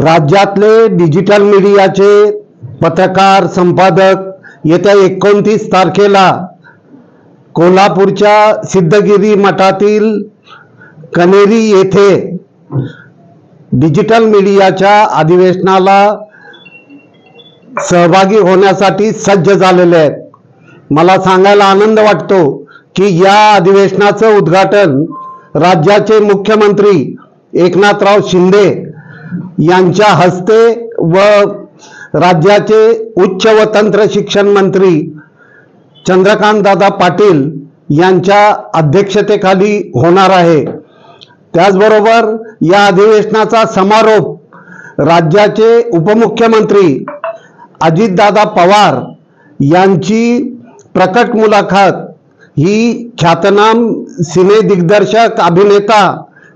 राज्यातले डिजिटल मीडियाचे पत्रकार संपादक येत्या एकोणतीस तारखेला कोल्हापूरच्या सिद्धगिरी मठातील कनेरी येथे डिजिटल मीडियाच्या अधिवेशनाला सहभागी होण्यासाठी सज्ज झालेले आहेत. मला सांगायला आनंद वाटतो की या अधिवेशनाचं उद्घाटन राज्याचे मुख्यमंत्री एकनाथराव शिंदे यांच्या हस्ते व राज्याचे उच्च व तंत्र शिक्षण मंत्री चंद्रकांत दादा पाटील यांच्या अध्यक्षतेखाली होणार आहे. त्याचबरोबर या अधिवेशनाचा समारोप राज्याचे उपमुख्यमंत्री अजितदादा पवार यांची प्रकट मुलाखत ही ख्यातनाम सिने दिग्दर्शक अभिनेता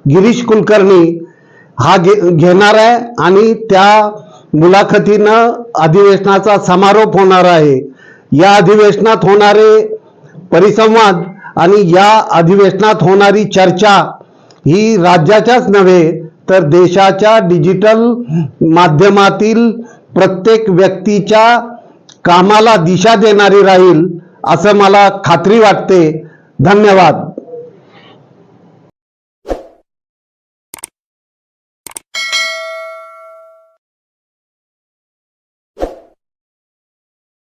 गिरीश कुलकर्णी हा घे घेणार आहे आणि त्या मुलाखतीनं अधिवेशनाचा समारोप होणार आहे. या अधिवेशनात होणारे परिसंवाद आणि या अधिवेशनात होणारी चर्चा ही राज्याच्याच नव्हे तर देशाच्या डिजिटल माध्यमातील प्रत्येक व्यक्तीच्या कामाला दिशा देणारी राहील असं मला खात्री वाटते. धन्यवाद.